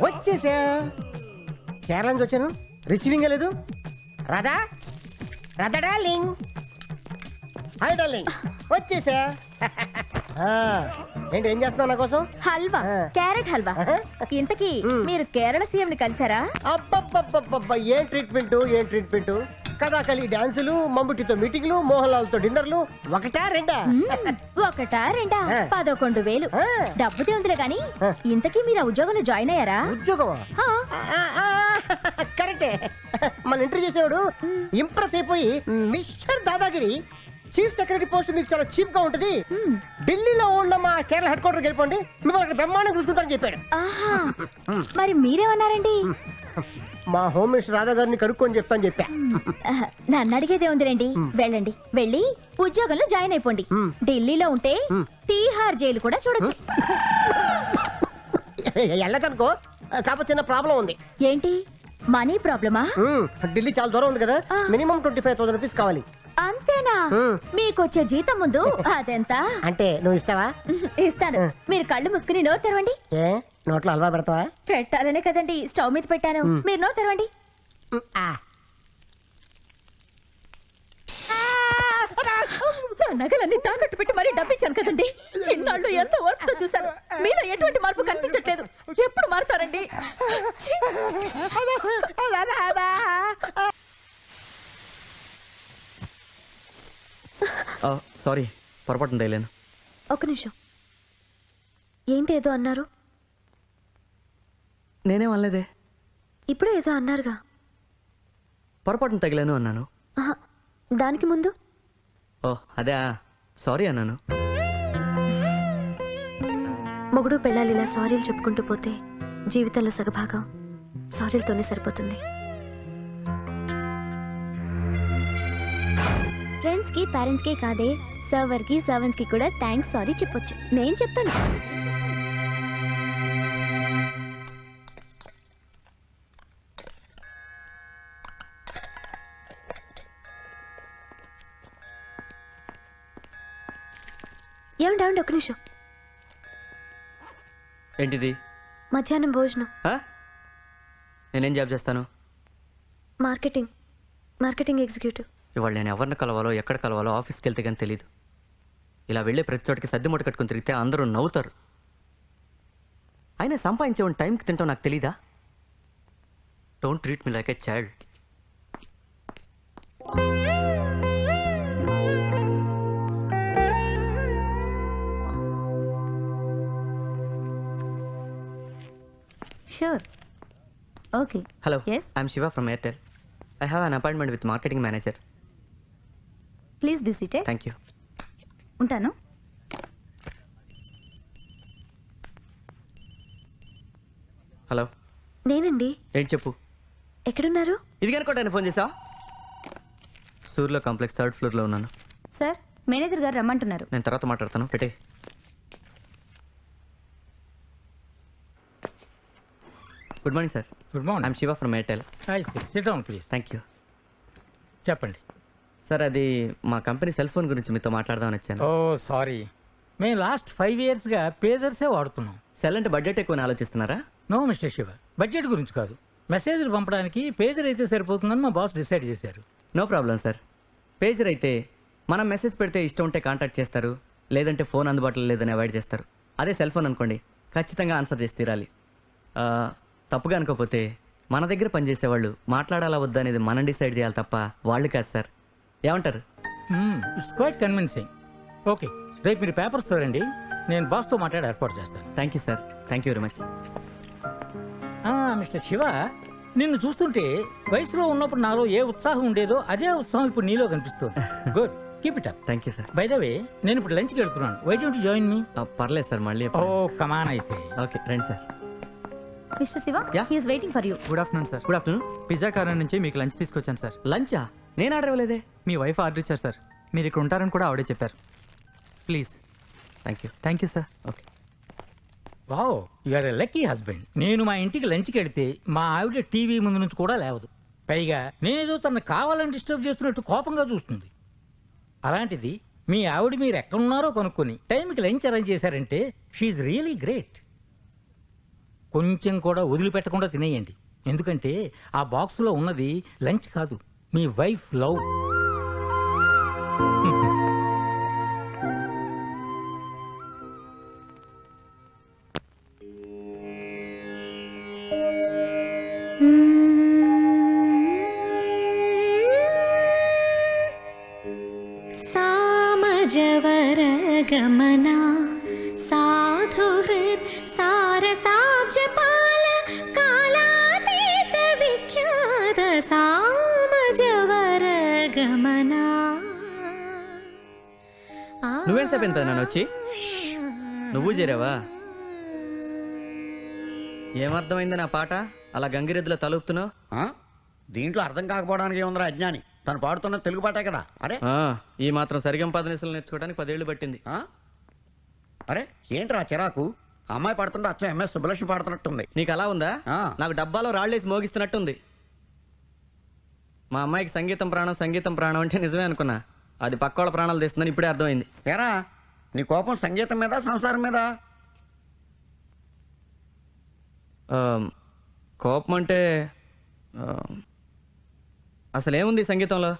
వచ్చేసా కేరళ నుంచి వచ్చాను. రిసీవింగ్ లేదు. Radha. Radha darling. Hi darling. వచ్చేసా. ఆ, ఏంటి ఏం చేస్తున్నావు నా కోసం? హల్వా. ఆ. క్యారెట్ హల్వా. ఇంతకీ. మీరు కేరళ సీఎం ని కలిసారా? అబ్బబ్బబ్బబ్బబ్బ ఏం ట్రీట్మెంట్ ఏం ట్రీట్మెంట్ కథాకలి డాన్సులు మమ్ముటితో మీటింగ్లు మోహన్ లాల్తో డిన్నర్లు ఒకటా రెండా. ఒకటా రెండా. పదకొండు వేలు. ఆ. డబ్బుదే ఉందిలే గాని. ఇంతకీ మీరు ఆ ఉద్యోగంలో జాయిన్ అయ్యారా? ఉద్యోగమా? ఆ, కరెక్టే. మన ఇంటర్వ్యూ చేసేవాడు ఇంప్రెస్ అయిపోయి mister Dadagiri chief secretary post మీకు చాలా చీప్గా ఉంటది. ఢిల్లీలో ఉన్న మా కేరళ హెడ్ క్వార్టర్కి వెళ్ళిపోండి. మిమ్మల్ని అక్కడ బ్రహ్మాండం చూసుకుంటారని చెప్పాడు. మరి మీరేమన్నారండి? మా హోమ్ మినిస్టర్ రాధా గారిని కనుక్కొని చెప్తాను చెప్పా. నన్ను అడిగేదే ఉందిలేండి. వెళ్ళండి. వెళ్ళి ఉద్యోగంలో జాయిన్ అయిపోండి. ఢిల్లీలో ఉంటే. తీహార్ జైలు కూడా చూడొచ్చు. వెళ్ళదనుకో కాకపోతే చిన్న ప్రాబ్లం ఉంది. ఏంటి? మనీ ప్రాబ్లమా? ఢిల్లీ చాలా దూరం ఉంది కదా. Minimum twenty five thousand rupees కావాలి. అంతేనా? మ్. మీకొచ్చే జీతం ముందు అదెంత? అంటే నువ్వు ఇస్తావా? ఇస్తాను. మీరు కళ్ళు మూసుకుని నోరు తెరవండి. నోట్లో హల్వా పెడతావా? పెట్టాలనే కదండి స్టవ్ మీద పెట్టాను. మీరు నోరు తెరవండి. నా నగలన్నీ తాకట్టు పెట్టి మరీ డబ్బిచ్చాను కదండి. ఇన్నాళ్ళు ఎంత ఓర్పుతో చూశాను. మీలో ఎటువంటి మార్పు కనిపించట్లేదు. ఎప్పుడు మారుతారండి! సారీ పొరపాటున తేలేను ఒక నిమిషం. ఏంటి ఏదో అన్నారు? నేనేం అనలేదే. ఇప్పుడే ఏదో అన్నారుగా. పొరపాటున తగిలాను అన్నాను. ఆహా, దానికి ముందు? ఓ అదే సారీ అన్నాను. మొగుడు పెళ్ళాలి ఇలా సారీలు చెప్పుకుంటూ పోతే జీవితంలో సగభాగం సారీలతోనే సరిపోతుంది. ఫ్రెండ్స్కి పేరెంట్స్కి కాదే సర్వర్కి సర్వెంట్స్కి కూడా థ్యాంక్స్ సారీ చెప్పొచ్చు. నేను చెప్తాను. ఏమండి ఏమండి ఒక నిమిషం. ఏంటిది? మధ్యాహ్నం భోజనం. ఆ? నేనేం జాబ్ చేస్తాను? మార్కెటింగ్. Marketing executive. ఇవాళ నేను ఎవరిని కలవాలో ఎక్కడ కలవాలో ఆఫీస్కి వెళ్తే కానీ తెలీదు. ఇలా వెళ్ళే ప్రతి చోటికి సర్ది మూట కట్టుకుని తిరిగితే అందరూ నవ్వుతారు. అయినా సంపాదించేవాడిని టైంకి తింటాం నాకు తెలీదా? Don't treat me like a child sure okay hello Yes? I'm Shiva from Airtel I have an appointment with marketing manager please be seated thank you ఉంటాను. హలో నేనండి. ఏంటి చెప్పు? ఎక్కడున్నారు? ఇది కనుకోటాను ఫోన్ చేసా సూర్యలో కాంప్లెక్స్ థర్డ్ ఫ్లోర్లో ఉన్నాను. సార్ మేనేజర్ గారు రమ్మంటున్నారు. నేను తర్వాత మాట్లాడతాను. పెట్టే good morning sir good morning I'm Shiva from Airtel sit down please thank you చెప్పండి. సార్ అది మా కంపెనీ సెల్ ఫోన్ గురించి మీతో మాట్లాడదామని వచ్చాను. Oh sorry. మేము లాస్ట్ ఫైవ్ ఇయర్స్గా పేజర్సే వాడుతున్నాం. సెల్ అంటే బడ్జెట్ ఎక్కువ ఆలోచిస్తున్నారా? నో మిస్టర్ శివ బడ్జెట్ గురించి కాదు. మెసేజ్లు పంపడానికి పేజర్ అయితే సరిపోతుందని మా బాస్ డిసైడ్ చేశారు. నో ప్రాబ్లం సార్ పేజర్ అయితే మనం మెసేజ్ పెడితే ఇష్టం ఉంటే కాంటాక్ట్ చేస్తారు. లేదంటే ఫోన్ అందుబాటులో లేదని అవాయిడ్ చేస్తారు. అదే సెల్ ఫోన్ అనుకోండి. ఖచ్చితంగా ఆన్సర్ చేసి తీరాలి. తప్పుగా అనుకోకపోతే మన దగ్గర పనిచేసేవాళ్ళు మాట్లాడాలా వద్దా అనేది మనం డిసైడ్ చేయాలి తప్ప వాళ్ళు కాదు సార్. ఏమంటారు? ఇట్స్ క్వైట్ కన్విన్సింగ్ ఓకే రేపు మీరు పేపర్స్ రండి నేను బాస్తో మాట్లాడి ఏర్పాటు చేస్తాను. Thank you sir thank you very much mister Shiva నిన్ను చూస్తుంటే వయసులో ఉన్నప్పుడు నాలో ఏ ఉత్సాహం ఉండేదో అదే ఉత్సాహం ఇప్పుడు నీలో కనిపిస్తుంది. Good keep it up thank you sir by the way నేను ఇప్పుడు లంచ్కి వెళ్తున్నాను. వై డోంట్ జాయిన్ మీ పర్లేదు సార్ మళ్ళీ ఓ కమాన్ ఐసే ఓకే రండి sir mister Shiva Yeah. He's waiting for you good afternoon sir good afternoon pizza కారణం నుంచి మీకు లంచ్ తీసుకొచ్చాను సార్ లంచా నేను ఆర్డర్ ఇవ్వలేదే. మీ వైఫ్ ఆర్డర్ ఇచ్చారు సార్ మీరు ఇక్కడ ఉంటారని కూడా ఆవిడే చెప్పారు. Please thank you thank you sir okay wow you are a lucky husband నేను మా ఇంటికి లంచ్కి వెడితే మా ఆవిడ టీవీ ముందు నుంచి కూడా లేవదు. పైగా నేనేదో తనను కావాలని డిస్టర్బ్ చేస్తున్నట్టు కోపంగా చూస్తుంది. అలాంటిది మీ ఆవిడ మీరు ఎక్కడున్నారో కనుక్కొని టైంకి లంచ్ అరేంజ్ చేశారంటే షీఈ్ రియలీ గ్రేట్ కొంచెం కూడా వదిలిపెట్టకుండా తినేయండి ఎందుకంటే ఆ బాక్స్లో ఉన్నది లంచ్ కాదు మీ వైఫ్ లవ్ सामजवरगमना నువ్వేం సేపు నన్ను వచ్చి? నువ్వు చేరావా? ఏమర్థమైంది నా పాట? అలా గంగిరెద్దులో తలుపుతున్నావు? ఆ? దీంట్లో అర్థం కాకపోవడానికి ఏముందిరా అజ్ఞాని? తను పాడుతున్న తెలుగు పాటే కదా. అరే. ఆ, ఈ మాత్రం సరిగం పదనిసలు నేర్చుకోవడానికి పదేళ్ళు పట్టింది. ఆ? అరే ఏంట్రా చిరాకు? ఆ అమ్మాయి పాడుతుంటే అచ్చం ఎంఎస్ సుబ్బలక్ష్మి పాడుతున్నట్టుంది. నీకు అలా ఉందా. నాకు డబ్బాలో రాళ్ళేసి మోగిస్తున్నట్టుంది. మా అమ్మాయికి సంగీతం ప్రాణం సంగీతం ప్రాణం అంటే నిజమే అనుకున్నా. అది పక్కోళ్ళ ప్రాణాలు తెస్తుందని ఇప్పుడే అర్థమైంది. ఏరా నీ కోపం సంగీతం మీద సంసారం మీద? ఆ, కోపం అంటే ఆ, అసలేముంది సంగీతంలో?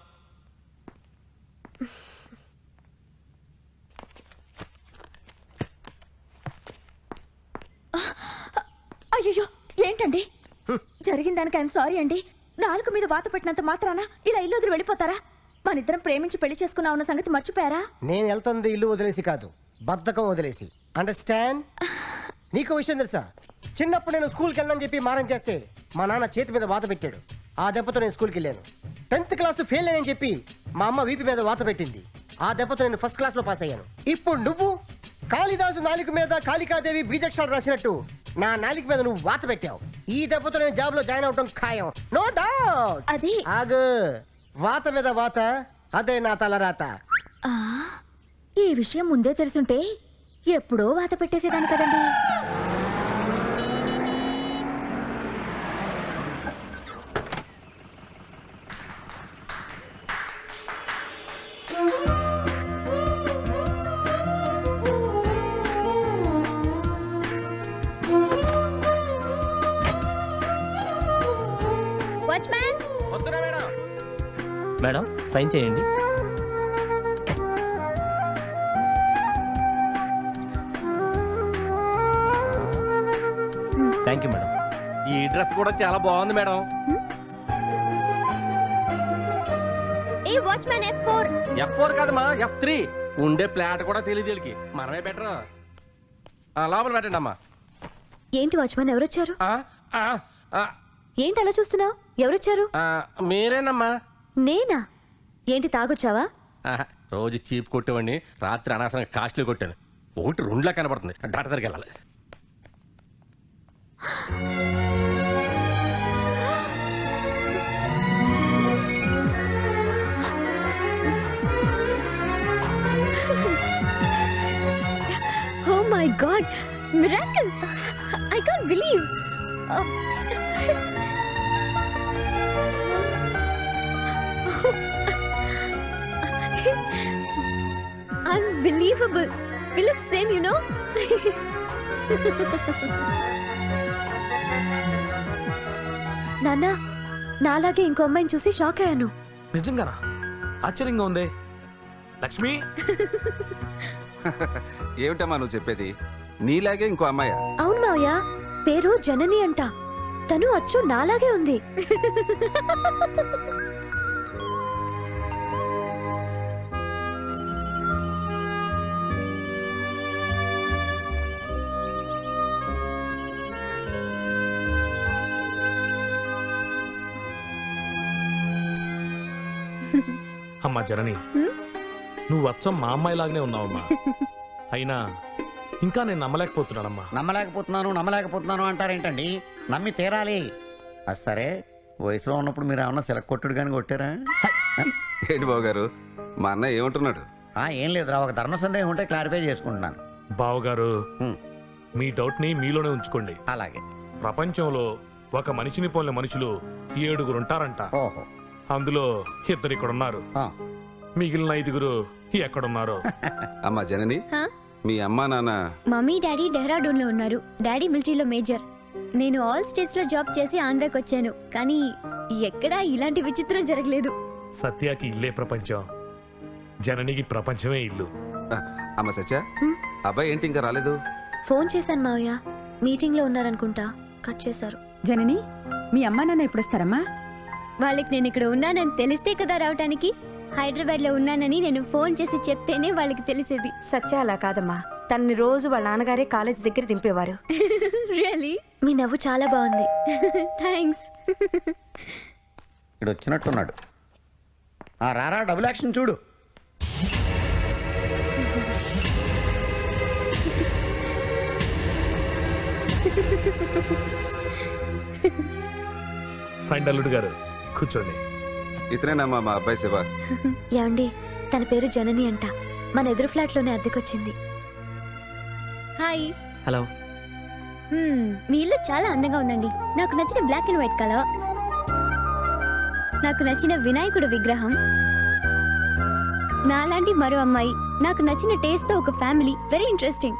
అయ్యో ఏంటండి? జరిగిన దానికి ఐఎమ్ సారీ అండి. నాలుగు మీద వాత పెట్టినంత మాత్రాన ఇలా ఇల్లు వదిలి వెళ్ళిపోతారా? మన ఇద్దరం ప్రేమించి పెళ్ళి చేసుకున్నా ఉన్న సంగతి మర్చిపోయారా? నేను వెళ్తుంది ఇల్లు వదిలేసి కాదు. బద్ధకం వదిలేసి. అండర్స్టాండ్ నీకు విషయం తెలుసా? చిన్నప్పుడు నేను స్కూల్కి వెళ్ళని చెప్పి మారం చేస్తే మా నాన్న చేతి మీద వాత పెట్టాడు. ఆ దెబ్బతో నేను స్కూల్కి వెళ్ళాను టెన్త్ క్లాస్ ఫెయిల్ అని చెప్పి మా అమ్మ వీపి మీద వాత పెట్టింది. ఆ దెబ్బతో నేను ఫస్ట్ క్లాస్లో పాస్ అయ్యాను. ఇప్పుడు నువ్వు కాళిదాసు నాలిక మీద కాళికాదేవి బీజక్షరాలు రాసినట్టు నా నాలిక మీద నువ్వు వాత పెట్టావు. ఈ దెబ్బతో నేను జాబ్లో జాయిన్ అవడం ఖాయం. నో డౌట్ అది ఆగు. వాత మీద వాత అదే నా తలరాత ఆ, ఈ విషయం ముందే తెలుసుంటే ఎప్పుడో వాత పెట్టేసేదాన్ని కదండి. మేడం సైన్ చేయండి. Thank you madam. ఈ డ్రెస్ కూడా చాలా బాగుంది మేడం. ఏ watchman F four? F four కాదమ్మా ఎఫ్ త్రీ. ఉండే ప్లాట్ కూడా తెలియదు వీళ్ళకి. మనమే బెటర్. లోపల పెట్టండి అమ్మా. ఏంటి వాచ్మెన్ ఎవరొచ్చారు? ఆ, ఆ, ఆ, ఏంటి అలా చూస్తున్నావు? ఎవరొచ్చారు? ఆ, మీరేనమ్మా. నేనా? ఏంటి తాగొచ్చావా? ఆహా, రోజు చీప్ కొట్టేవాడిని రాత్రి అనవసరంగా కాస్ట్లీ కొట్టాను. ఒకటి రెండులా కనబడుతుంది డాక్టర్ దగ్గరికి వెళ్ళాలి. ఓ my God miracle I can't believe unbelievable we look same you know నాన్న నాలాగే ఇంకో అమ్మాయిని చూసి షాక్ అయ్యాను. నిజంగానా? ఆశ్చర్యంగా ఉంది. లక్ష్మి? ఏమిటమ్మా నువ్వు చెప్పేది? నీలాగే ఇంకో అమ్మాయ? అవును మావయ్య పేరు జనని అంట. తను అచ్చు నాలాగే ఉంది. అమ్మా జనని. నువ్వు అచ్చం మా అమ్మాయిలాగానే ఉన్నావమ్మా. అయినా ఇంకా నేను నమ్మలేకపోతున్నానమ్మా. నమ్మలేకపోతున్నాను నమ్మలేకపోతున్నాను అంటారేంటండి? నమ్మి తీరాలి. అది సరే వయసులో ఉన్నప్పుడు మీరు ఏమన్నా సిలక్ కొట్టుడు కానీ కొట్టారా? ఏంటి బాబు గారు మా అన్నయ్య ఏమంటున్నాడు? ఆ, ఏం లేదురా ఒక ధర్మ సందేహం ఉంటే క్లారిఫై చేసుకుంటున్నాను. బావగారు హ్మ్, మీ డౌట్ని మీలోనే ఉంచుకోండి. అలాగే. ప్రపంచంలో ఒక మనిషిని పోలిన మనుషులు ఏడుగురు ఉంటారంట ఓహో. అందులో ఇద్దరు ఇక్కడ ఉన్నారు ఆ, మిగిలిన ఐదుగురు ఎక్కడున్నారో? అమ్మా జనని. హా? మీ అమ్మా నాన్న. మమ్మీ డాడీ డెహ్రాడూన్లో ఉన్నారు. డాడీ మిలిటరీలో మేజర్. నేను ఆల్ స్టేట్స్లో జాబ్ చేసి ఆంధ్రాకి వచ్చాను. కానీ ఎక్కడా ఇలాంటి విచిత్రం జరగలేదు. సత్యాకి ఇల్లే ప్రపంచం. జననికి ప్రపంచమే ఇల్లు. అమ్మ సత్య అబ్బాయి ఏంటి ఇంకా రాలేదు? ఫోన్ చేశాను మావయ్య. మీటింగ్లో ఉన్నారనుకుంటా. కట్ చేశారు. జనని మీ అమ్మా నాన్న ఎప్పుడు వస్తారమ్మా వాళ్ళకి నేను ఇక్కడ ఉన్నానని తెలిస్తే కదా రావటానికి? హైదరాబాద్లో ఉన్నానని నేను ఫోన్ చేసి చెప్తేనే వాళ్ళకి తెలిసేది. సత్య అలా కాదమ్మా. తనని రోజు వాళ్ళ నాన్నగారే కాలేజ్ దగ్గర దింపేవారు. రియలీ మీ నవ్వు చాలా బాగుంది. థ్యాంక్స్ ఇక్కడ వచ్చినట్టున్నాడు ఆ రారా డబుల్ యాక్షన్ చూడు. ఫైండ్ అల్లుడు గారు. కూర్చోండి. ఇతనేనమ్మా మా అబ్బాయి శివ? ఏమండి తన పేరు జనని అంట. మన ఎదురు ఫ్లాట్లోనే అద్దెకొచ్చింది. హాయ్. హలో. హ్మ్, మీ ఇల్లు చాలా అందంగా ఉందండి. నాకు నచ్చిన బ్లాక్ అండ్ వైట్ కలర్. నాకు నచ్చిన వినాయకుడు విగ్రహం. నాలాంటి మరో అమ్మాయి. నాకు నచ్చిన టేస్ట్తో ఒక ఫ్యామిలీ. Very interesting.